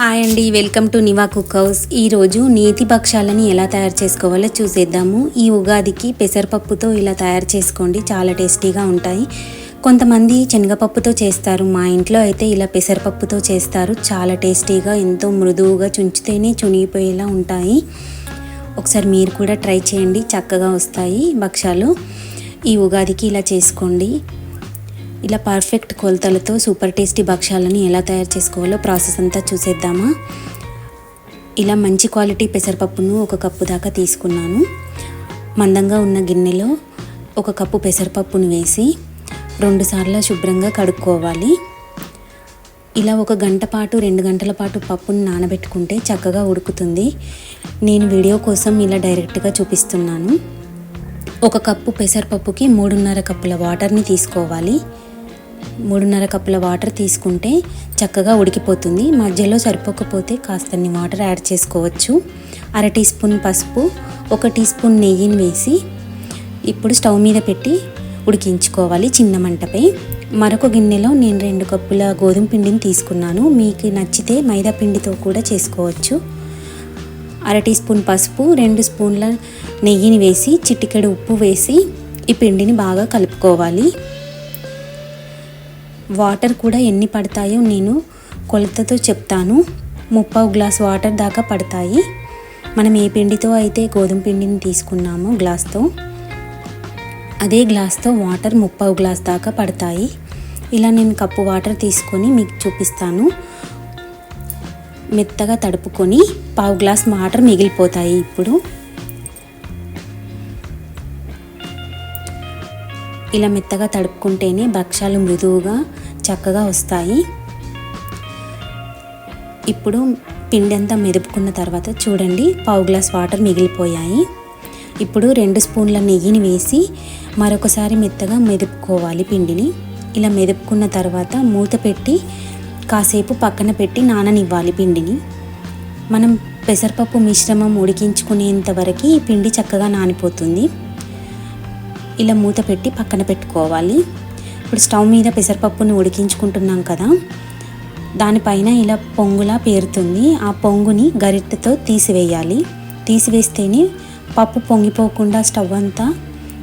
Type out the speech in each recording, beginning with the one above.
Hi అండి welcome to Niva cook house. ఈరోజు నేతి భక్షాలని ఎలా తయారు చేసుకోవాలో చూసేద్దాము. ఈ ఉగాదికి పెసరపప్పుతో ఇలా తయారు చేసుకోండి చాలా టేస్టీగా ఉంటాయి. కొంతమంది శనగపప్పుతో చేస్తారు మా ఇంట్లో అయితే ఇలా పెసరపప్పుతో చేస్తారు. చాలా టేస్టీగా ఎంతో మృదువుగా చుంచితేనే చునిగిపోయేలా ఉంటాయి. ఒకసారి మీరు కూడా ట్రై చేయండి చక్కగా వస్తాయి భక్ష్యాలు. ఈ ఉగాదికి ఇలా చేసుకోండి. ఇలా పర్ఫెక్ట్ కొలతలతో సూపర్ టేస్టీ భక్ష్యాలని ఎలా తయారు చేసుకోవాలో ప్రాసెస్ అంతా చూసేద్దామా? ఇలా మంచి క్వాలిటీ పెసరపప్పును ఒక కప్పు దాకా తీసుకున్నాను. మందంగా ఉన్న గిన్నెలో ఒక కప్పు పెసరపప్పును వేసి రెండుసార్లు శుభ్రంగా కడుక్కోవాలి. ఇలా ఒక గంట పాటు రెండు గంటల పాటు పప్పును నానబెట్టుకుంటే చక్కగా ఉడుకుతుంది. నేను వీడియో కోసం ఇలా డైరెక్ట్గా చూపిస్తున్నాను. ఒక కప్పు పెసరపప్పుకి మూడున్నర కప్పుల వాటర్ని తీసుకోవాలి. మూడున్నర కప్పుల వాటర్ తీసుకుంటే చక్కగా ఉడికిపోతుంది. మధ్యలో సరిపోకపోతే కాస్తన్ని వాటర్ యాడ్ చేసుకోవచ్చు. అర టీ స్పూన్ పసుపు ఒక టీ స్పూన్ నెయ్యిని వేసి ఇప్పుడు స్టవ్ మీద పెట్టి ఉడికించుకోవాలి చిన్న మంటపై. మరొక గిన్నెలో నేను రెండు కప్పుల గోధుమ పిండిని తీసుకున్నాను. మీకు నచ్చితే మైదా పిండితో కూడా చేసుకోవచ్చు. అర టీ స్పూన్ పసుపు రెండు స్పూన్ల నెయ్యిని వేసి చిటికెడు ఉప్పు వేసి ఈ పిండిని బాగా కలుపుకోవాలి. వాటర్ కూడా ఎన్ని పడతాయో నేను కొలతతో చెప్తాను. ముప్పావు గ్లాస్ వాటర్ దాకా పడతాయి. మనం ఏ పిండితో అయితే గోధుమ పిండిని తీసుకున్నామో గ్లాస్తో అదే గ్లాస్తో వాటర్ ముప్పావు గ్లాస్ దాకా పడతాయి. ఇలా నేను కప్పు వాటర్ తీసుకొని మీకు చూపిస్తాను. మెత్తగా తడుపుకొని పావు గ్లాస్ వాటర్ మిగిలిపోతాయి ఇప్పుడు. ఇలా మెత్తగా తడుపుకుంటేనే భక్ష్యాలు మృదువుగా చక్కగా వస్తాయి. ఇప్పుడు పిండి అంతా మెదుపుకున్న తర్వాత చూడండి పావు గ్లాస్ వాటర్ మిగిలిపోయాయి. ఇప్పుడు రెండు స్పూన్ల నెయ్యిని వేసి మరొకసారి మెత్తగా మెదుపుకోవాలి పిండిని. ఇలా మెదుపుకున్న తర్వాత మూత పెట్టి కాసేపు పక్కన పెట్టి నాననివ్వాలి పిండిని. మనం పెసరపప్పు మిశ్రమం ఉడికించుకునేంత వరకు ఈ పిండి చక్కగా నానిపోతుంది. ఇలా మూత పెట్టి పక్కన పెట్టుకోవాలి. ఇప్పుడు స్టవ్ మీద పెసరపప్పును ఉడికించుకుంటున్నాం కదా. దానిపైన ఇలా పొంగులా పేరుతుంది. ఆ పొంగుని గరిటెతో తీసివేయాలి. తీసివేస్తేనే పప్పు పొంగిపోకుండా స్టవ్ అంతా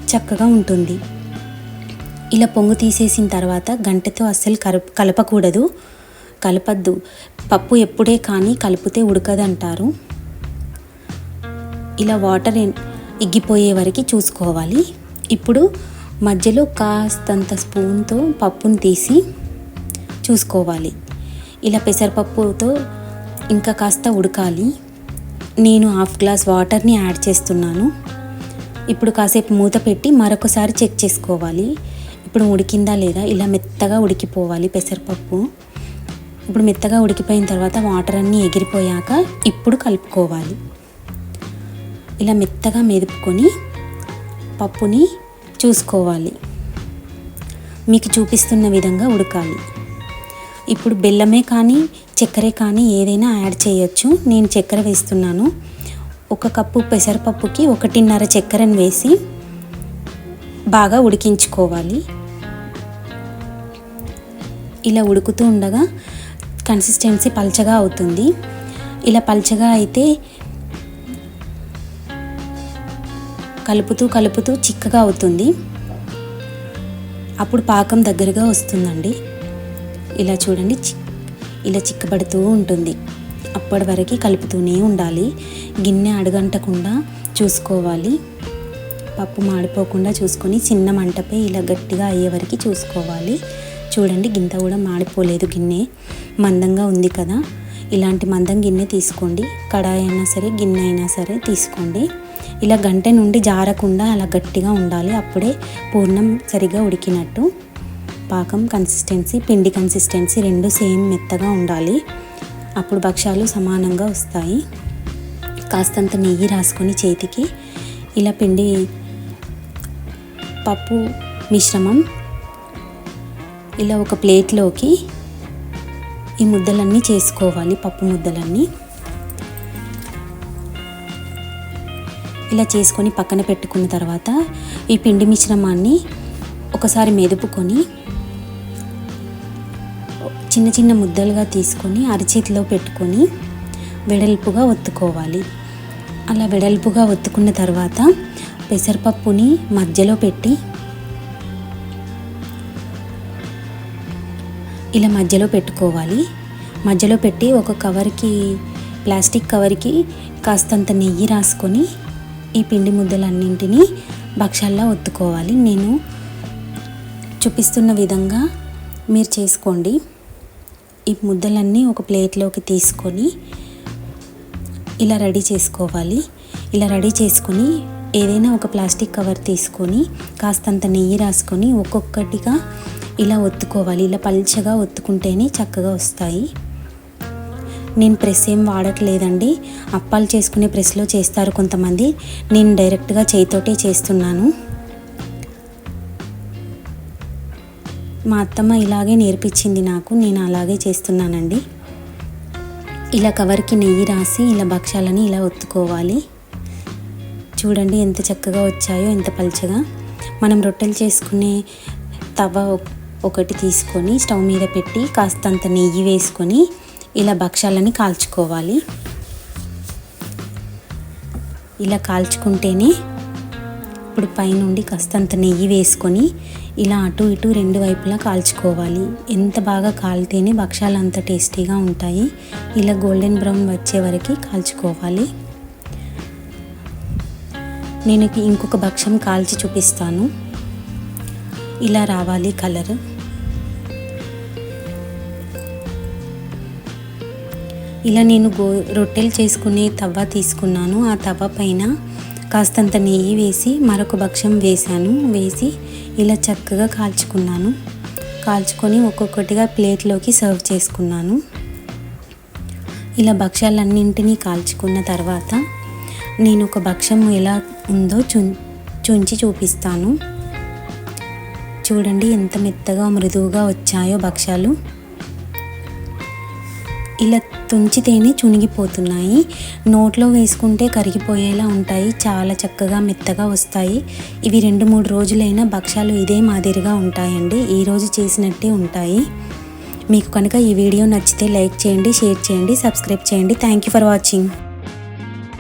చక్కగా ఉంటుంది. ఇలా పొంగు తీసేసిన తర్వాత గంటతో అస్సలు కలప కలపకూడదు. కలపద్దు. పప్పు ఎప్పుడే కానీ కలిపితే ఉడకదంటారు. ఇలా వాటర్ ఇగ్గిపోయే వరకు చూసుకోవాలి. ఇప్పుడు మధ్యలో కాస్తంత స్పూన్తో పప్పును తీసి చూసుకోవాలి. ఇలా పెసరపప్పుతో ఇంకా కాస్త ఉడకాలి. నేను హాఫ్ గ్లాస్ వాటర్ని యాడ్ చేస్తున్నాను. ఇప్పుడు కాసేపు మూత పెట్టి మరొకసారి చెక్ చేసుకోవాలి. ఇప్పుడు ఉడికిందా లేదా? ఇలా మెత్తగా ఉడికిపోవాలి పెసరపప్పు. ఇప్పుడు మెత్తగా ఉడికిపోయిన తర్వాత వాటర్ అన్నీ ఎగిరిపోయాక ఇప్పుడు కలుపుకోవాలి. ఇలా మెత్తగా మెదుపుకొని పప్పుని చూసుకోవాలి. మీకు చూపిస్తున్న విధంగా ఉడకాలి. ఇప్పుడు బెల్లమే కానీ చక్కెర కానీ ఏదైనా యాడ్ చేయొచ్చు. నేను చక్కెర వేస్తున్నాను. ఒక కప్పు పెసరపప్పుకి ఒకటిన్నర చక్కెరను వేసి బాగా ఉడికించుకోవాలి. ఇలా ఉడుకుతూ ఉండగా కన్సిస్టెన్సీ పల్చగా అవుతుంది. ఇలా పల్చగా అయితే కలుపుతూ కలుపుతూ చిక్కగా అవుతుంది. అప్పుడు పాకం దగ్గరగా వస్తుందండి. ఇలా చూడండి ఇలా చిక్కబడుతూ ఉంటుంది. అప్పటి వరకు కలుపుతూనే ఉండాలి. గిన్నె అడగంటకుండా చూసుకోవాలి. పప్పు మాడిపోకుండా చూసుకొని చిన్న మంటపై ఇలా గట్టిగా అయ్యే వరకు చూసుకోవాలి. చూడండి గింత కూడా మాడిపోలేదు గిన్నె. మందంగా ఉంది కదా. ఇలాంటి మందం గిన్నె తీసుకోండి. కడాయి అయినా సరే గిన్నె అయినా సరే తీసుకోండి. ఇలా గంట నుండి జారకుండా అలా గట్టిగా ఉండాలి. అప్పుడే పూర్ణం సరిగా ఉడికినట్టు పాకం కన్సిస్టెన్సీ పిండి కన్సిస్టెన్సీ రెండు సేమ్ మెత్తగా ఉండాలి. అప్పుడు భక్ష్యాలు సమానంగా వస్తాయి. కాస్తంత నెయ్యి రాసుకొని చేతికి ఇలా పిండి పప్పు మిశ్రమం ఇలా ఒక ప్లేట్లోకి ఈ ముద్దలన్నీ చేసుకోవాలి పప్పు ముద్దలన్నీ. ఇలా చేసుకొని పక్కన పెట్టుకున్న తర్వాత ఈ పిండి మిశ్రమాన్ని ఒకసారి మెదుపుకొని చిన్న చిన్న ముద్దలుగా తీసుకొని అరచేతిలో పెట్టుకొని వెడల్పుగా ఒత్తుకోవాలి. అలా వెడల్పుగా ఒత్తుకున్న తర్వాత పెసరపప్పుని మధ్యలో పెట్టి ఇలా మధ్యలో పెట్టుకోవాలి. మధ్యలో పెట్టి ఒక కవర్కి ప్లాస్టిక్ కవర్కి కాస్తంత నెయ్యి రాసుకొని ఈ పిండి ముద్దలన్నింటినీ భక్షాల్లో ఒత్తుకోవాలి. నేను చూపిస్తున్న విధంగా మీరు చేసుకోండి. ఈ ముద్దలన్నీ ఒక ప్లేట్లోకి తీసుకొని ఇలా రెడీ చేసుకోవాలి. ఇలా రెడీ చేసుకొని ఏదైనా ఒక ప్లాస్టిక్ కవర్ తీసుకొని కాస్తంత నెయ్యి రాసుకొని ఒక్కొక్కటిగా ఇలా ఒత్తుకోవాలి. ఇలా పల్చగా ఒత్తుకుంటేనే చక్కగా వస్తాయి. నేను ప్రెస్ ఏం వాడట్లేదండి. అప్పాలు చేసుకునే ప్రెస్లో చేస్తారు కొంతమంది. నేను డైరెక్ట్గా చేయితోటే చేస్తున్నాను. మా అత్తమ్మ ఇలాగే నేర్పించింది నాకు. నేను అలాగే చేస్తున్నానండి. ఇలా కవర్కి నెయ్యి రాసి ఇలా భక్షాలని ఇలా ఒత్తుకోవాలి. చూడండి ఎంత చక్కగా వచ్చాయో ఎంత పల్చగా. మనం రొట్టెలు చేసుకునే తవ ఒకటి తీసుకొని స్టవ్ మీద పెట్టి కాస్తంత నెయ్యి వేసుకొని ఇలా భక్షాలని కాల్చుకోవాలి. ఇలా కాల్చుకుంటేనే ఇప్పుడు పైనుండి కాస్తంత నెయ్యి వేసుకొని ఇలా అటు ఇటు రెండు వైపులా కాల్చుకోవాలి. ఎంత బాగా కాలితేనే భక్షాలు అంత టేస్టీగా ఉంటాయి. ఇలా గోల్డెన్ బ్రౌన్ వచ్చే వరకు కాల్చుకోవాలి. నేను ఇంకొక భక్షం కాల్చి చూపిస్తాను. ఇలా రావాలి కలర్. ఇలా నేను గో రొట్టెలు చేసుకునే తవ్వ తీసుకున్నాను. ఆ తవ్వ పైన కాస్తంత నెయ్యి వేసి మరొక భక్షం వేశాను. వేసి ఇలా చక్కగా కాల్చుకున్నాను. కాల్చుకొని ఒక్కొక్కటిగా ప్లేట్లోకి సర్వ్ చేసుకున్నాను. ఇలా భక్ష్యాలన్నింటినీ కాల్చుకున్న తర్వాత నేను ఒక భక్ష్యం ఎలా ఉందో చు చుంచి చూపిస్తాను. చూడండి ఎంత మెత్తగా మృదువుగా వచ్చాయో భక్ష్యాలు. ఇలా తుంచితేనే చునిగిపోతున్నాయి. నోట్లో వేసుకుంటే కరిగిపోయేలా ఉంటాయి. చాలా చక్కగా మెత్తగా వస్తాయి. ఇవి రెండు మూడు రోజులైనా భక్ష్యాలు ఇదే మాదిరిగా ఉంటాయండి. ఈరోజు చేసినట్టే ఉంటాయి. మీకు కనుక ఈ వీడియో నచ్చితే లైక్ చేయండి షేర్ చేయండి సబ్స్క్రైబ్ చేయండి. Thank you for watching